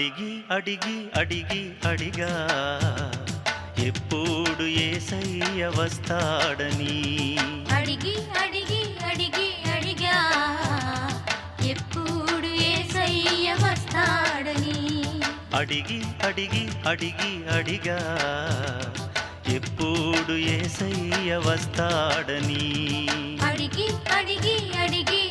అడిగి అడిగి అడిగి అడిగా. ఎప్పుడు ఏసయ్య వస్తాడని. అడిగి అడిగి అడిగి అడిగా. ఎప్పుడు ఏసయ్య వస్తాడని. అడిగి అడిగి అడిగి అడిగా. ఎప్పుడు ఏసయ్య వస్తాడని. అడిగి అడిగి అడిగి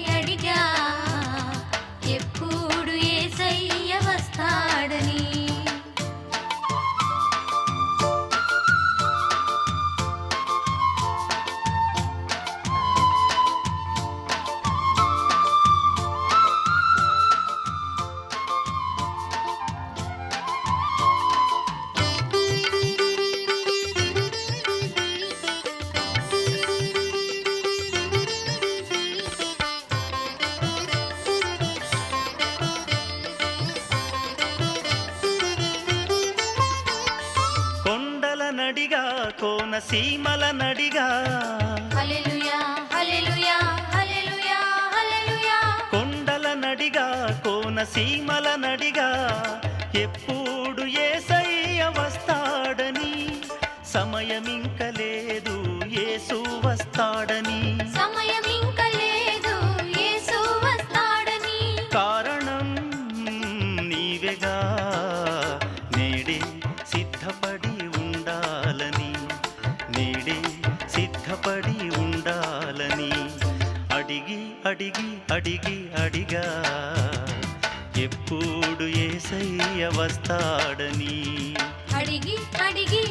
సీమల నడిగా. కొండల నడిగా కోన సీమల నడిగా. ఎప్పుడు ఏసయ్య వస్తాడని సమయమింక లేదు యేసు వస్తాడని. సమయం ఇంక లేదు యేసు వస్తాడని. కారణం నీవెగా నేడే సిద్ధపడి అడిగి అడిగి అడిగా. ఎప్పుడు ఏసయ్య వస్తాడని? అడిగి అడిగి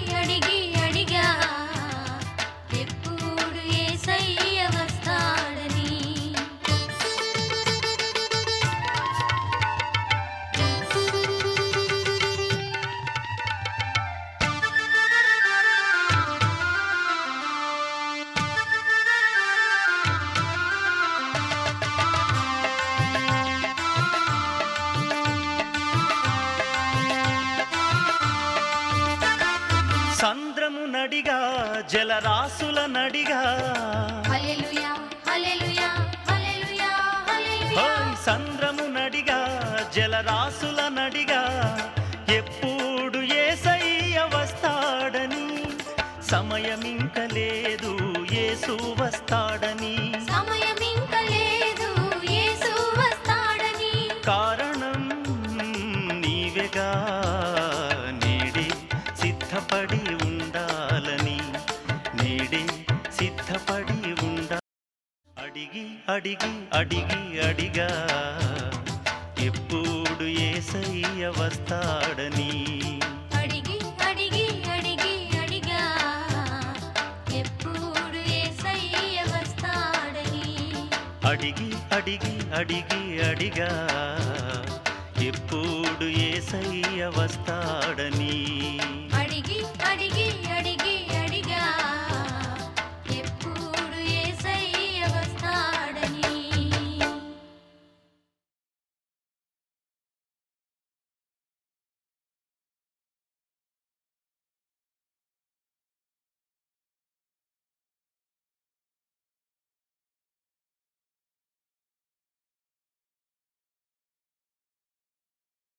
జలరాసుల నడిగా సంద్రము నడిగా జలరాసుల నడిగా అడిగి అడిగి అడిగి ఎప్పుడు ఏసయ్య వస్తాడని. అడిగి అడిగి అడిగి అడిగా ఎప్పుడు ఏసయ్య వస్తాడని. అడిగి అడిగి అడిగి అడిగా ఎప్పుడు ఏసయ్య వస్తాడని.